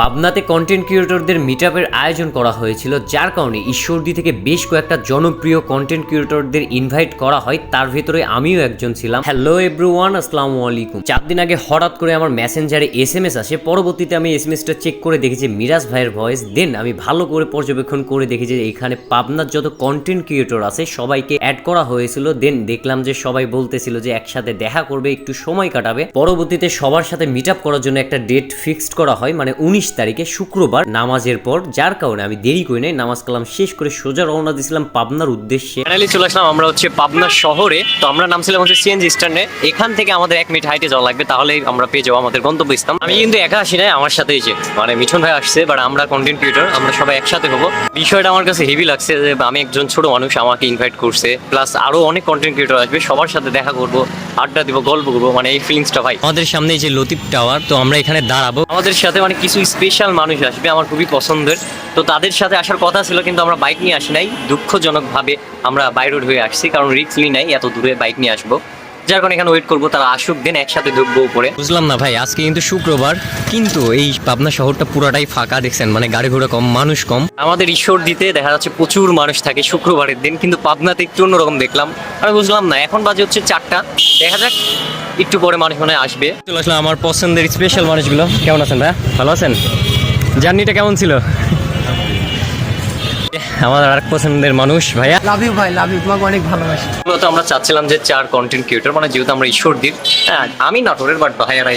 পাবনাতে content ক্রিয়েটরদের মিটআপের আয়োজন করা হয়েছিল, যার কারণে ঈশ্বরদী থেকে বেশ কয়েকটা জনপ্রিয় কন্টেন্ট ক্রিয়েটরদের ইনভাইট করা হয়। তার ভেতরে আমিও একজন ছিলাম। হ্যালো এভরিওয়ান আসসালামু আলাইকুম। চার দিন আগে হঠাৎ করে আমার মেসেঞ্জারে এস এম এস আসে। পরবর্তীতে আমি এস এম এসটা চেক করে দেখেছি মিরাজ ভাইয়ের ভয়েস দেন আমি ভালো করে পর্যবেক্ষণ করে দেখেছি যে এখানে পাবনার যত কন্টেন্ট ক্রিয়েটর আছে, সবাইকে অ্যাড করা হয়েছিল। দেন দেখলাম যে সবাই বলতেছিল যে একসাথে দেখা করবে, একটু সময় কাটাবে। পরবর্তীতে সবার সাথে মিট করার জন্য একটা ডেট ফিক্সড করা হয়। মানে উনিশ তারিখে শুক্রবার নামাজের পর যার কারণে আমি দেরি করি নাই নামাজ কালাম শেষ করে সোজা রওনা দিয়েছিলাম পাবনার উদ্দেশ্যে। ফাইনালি চলে আসলাম আমরা হচ্ছে পাবনা শহরে। তো আমরা নামছিলাম হচ্ছে সিএনজি স্ট্যান্ডে এখান থেকে আমাদের এক মিনিট হাইটে যাওয়া লাগবে তাহলেই আমরা পেয়ে যাব আমাদের গন্তব্য স্থান আমি কিন্তু একা আসি নাই আমার সাথে যে মানে মিঠুন ভাই আসছে বাট আমরা কন্টেন্ট ক্রিয়েটর আমরা সবাই একসাথে হব। বিষয়টা আমার কাছে হেভি লাগছে যে আমি একজন ছোট মানুষ আমাকে ইনভাইট করছে প্লাস আরও অনেক কন্টেন্ট ক্রিয়েটর আসবে সবার সাথে দেখা করব আড্ডা দিব গল্প করব মানে এই ফিলিংসটা ভাই। আমাদের সামনে এই যে লতিফ টাওয়ার তো আমরা এখানে দাঁড়াবো। আমাদের সাথে মানে কিছু স্পেশাল মানুষ আসবে আমার খুবই পছন্দের। তো তাদের সাথে আসার কথা ছিল, কিন্তু আমরা বাইক নিয়ে আসি নাই। দুঃখজনকভাবে আমরা বাই রোড হয়ে আসছি, কারণ রিক্স নিই নাই এত দূরে বাইক নিয়ে আসব। যার কারণে এখানে ওয়েট করব তারা আসুক দেন একসাথে ঢুকবো উপরে। বুঝলাম না ভাই আজকে কিন্তু শুক্রবার কিন্তু এই পাবনা শহরটা পুরাটাই ফাঁকা দেখছেন? মানে গাড়ি ঘোড়া কম মানুষ কম। আমাদের ঈশ্বর দিতে দেখা যাচ্ছে প্রচুর মানুষ থাকে শুক্রবারের দিন কিন্তু পাবনাতে একটু অন্যরকম দেখলাম। আমি বুঝলাম না এখন বাজে হচ্ছে চারটা। দেখা যাক একটু পরে মানুষ মনে আসবে। চলে আসলাম আমার পছন্দের স্পেশাল মানুষগুলো। কেমন আছেন ভাই? ভালো আছেন? জার্নিটা কেমন ছিল? আমার আর এক পছন্দের মানুষ ভাইয়া। লাভ ইউ ভাই লাভ ইউ তোমাকে অনেক ভালোবাসি। মূলত আমরা চাচ্ছিলাম যে চার কন্টেন্ট ক্রিয়েটর মানে যেহেতু আমরা হ্যাঁ আমি নাটোরের বাট ভাইয়ারা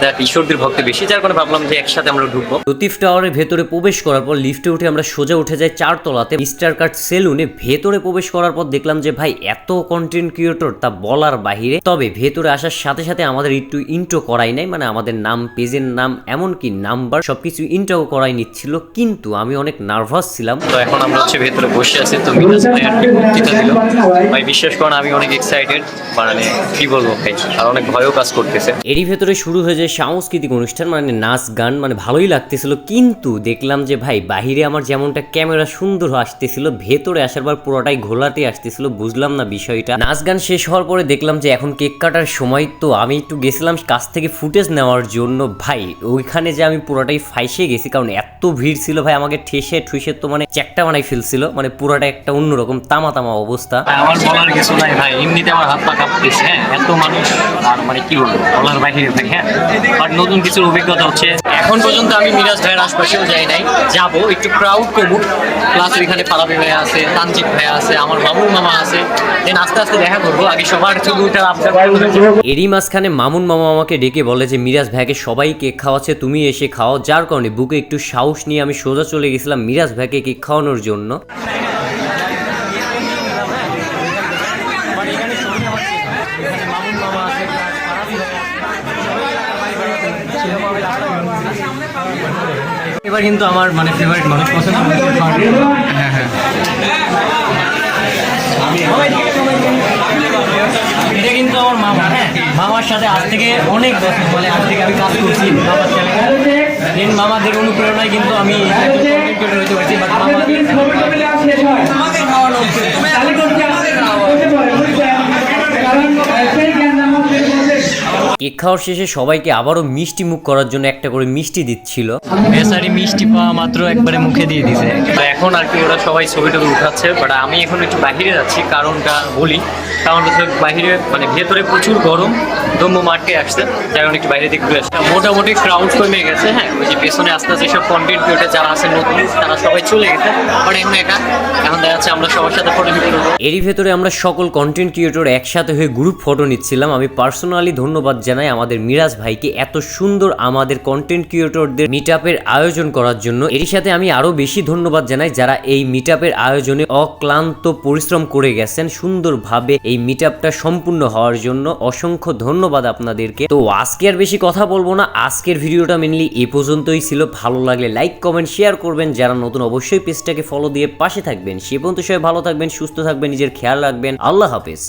দেখ ঈশ্বরদীর ভক্তি বেশি যার কারণে ভাবলাম যে একসাথে আমরা ঢুকবো। লতিফ টাওয়ারের ভেতরে প্রবেশ করার পর লিফটে উঠে আমরা সোজা উঠে যাই চারতলাতে। মিস্টার কাট সেলুনে ভেতরে প্রবেশ করার পর দেখলাম যে ভাই এত কন্টেন্ট ক্রিয়েটর তা বলার বাহিরে। তবে ভেতরে আসার সাথে সাথে আমাদের একটু ইন্ট্রো করাই নাই মানে আমাদের নাম পেজের নাম এমনকি নাম্বার সবকিছু ইন্ট্রো করাই নিচ্ছিল। কিন্তু আমি অনেক নার্ভাস ছিলাম। তো এখন আমরা হচ্ছে ভেতরে বসে আছি তো মিরাজ ভাই আর কি বক্তৃতা দিল। ভাই বিশ্বাস করেন আমি অনেক এক্সাইটেড মানে কি বলব ভাই আর অনেক ভয়ও কাজ করতেছে। এরই ভেতরে শুরু হয়ে যায় সাংস্কৃতিক অনুষ্ঠান মানে নাচ গান মানে ভালোই লাগতেছিল। কিন্তু দেখলাম যে ভাই বাহিরে আমার যেমনটা ক্যামেরা সুন্দর আসতেছিল ভেতরে আসার পর পুরোটাই ঘোলাতে আসতেছিল বুঝলাম না বিষয়টা। নাচ গান শেষ হওয়ার পরে দেখলাম যে এখন কেক কাটার সময় তো আমি একটু গেছিলাম কাছ থেকে ফুটেজ নেওয়ার জন্য। ভাই ওইখানে যে আমি পুরোটাই ফাইসে গেছি কারণ এত ভিড় ছিল ভাই আমাকে ঠেসে ঠুসে তো মানে চ্যাকটা বানাই ফেলছিল মানে পুরোটা একটা অন্যরকম তামা তামা অবস্থা আমার বলার কিছু নাই ভাই এমনিতে আমার হাত পা কাঁপতেছে হ্যাঁ এত মানুষ আর মানে কি বলব বলার বাইরে ভাই হ্যাঁ। বাট নতুন কিছুর অভিজ্ঞতা হচ্ছে এখন পর্যন্ত আমি মিরাজ ভাইয়ের আশপাশেও যাই নাই যাব একটু ক্রাউড কমুক। প্লাস ওইখানে পালাবি ভাই আছে ভাই আছে আমার মামা আছে দেন আস্তে আস্তে দেখা করব আগে সবার ছবিটা এরই মাঝখানে মামুন মামা আমাকে ডেকে বলে যে মিরাজ ভাইকে সবাই কেক খাওয়াচ্ছে তুমি এসে খাও। যার কারণে বুকে একটু সাহস নিয়ে আমি সোজা চলে গেছিলাম মিরাজ ভাইকে কেক খাওয়ানোর জন্য। এবার কিন্তু আমার মানে ফেভারিট মানুষ পছন্দ হ্যাঁ হ্যাঁ। এটা কিন্তু আমার মামা। হ্যাঁ মামার সাথে আজ থেকে অনেক বছর মানে আজ থেকে আমি কাজ করছি, মামার মামাদের অনুপ্রেরণায় কিন্তু আমি creator হতে পারছি বাট আমাকে খাওয়ানো হচ্ছে। কেক খাওয়ার শেষে সবাইকে আবারও মিষ্টি মুখ করার জন্য একটা করে মিষ্টি দিচ্ছিল। বেচারি মিষ্টি পাওয়া মাত্র একবারে মুখে দিয়ে দিছে। এখন আর কি ওরা সবাই ছবি টবি উঠাচ্ছে বাট আমি এখন একটু বাহিরে যাচ্ছি কারণটা বলি। কারণ বাহিরে মানে ভেতরে প্রচুর গরম দম্ব মাঠে আসছে কারণে একটু বাইরে দেখতে আসছে মোটামুটি ক্রাউড কমে গেছে হ্যাঁ ওই যে পেছনে আস্তে আস্তে সব কন্টেন্ট ক্রিয়েটার যারা আছে নতুন তারা সবাই চলে গেছে বাট এখন একা এখন দেখা যাচ্ছে আমরা সবার সাথে ফটো নিতে এরই ভেতরে আমরা সকল কন্টেন্ট ক্রিয়েটর একসাথে হয়ে গ্রুপ ফটো নিচ্ছিলাম। আমি পার্সোনালি ধন্যবাদ জানাই আমাদের মিরাজ ভাইকে এত সুন্দর আমাদের কন্টেন্ট ক্রিয়েটরদের মিট আয়োজন করার জন্য। এর সাথে আমি আরও বেশি ধন্যবাদ জানাই যারা এই মিট আয়োজনে অক্লান্ত পরিশ্রম করে গেছেন, সুন্দরভাবে এই মিট সম্পূর্ণ হওয়ার জন্য। অসংখ্য ধন্যবাদ আপনাদেরকে। তো আজকে আর বেশি কথা বলব না। আজকের ভিডিওটা মেনলি এ পর্যন্তই ছিল। ভালো লাগলে লাইক কমেন্ট শেয়ার করবেন। যারা নতুন অবশ্যই পেজটাকে ফলো দিয়ে পাশে থাকবেন। সে পর্যন্ত সবাই ভালো থাকবেন, সুস্থ থাকবেন, নিজের খেয়াল রাখবেন। আল্লাহ হাফেজ।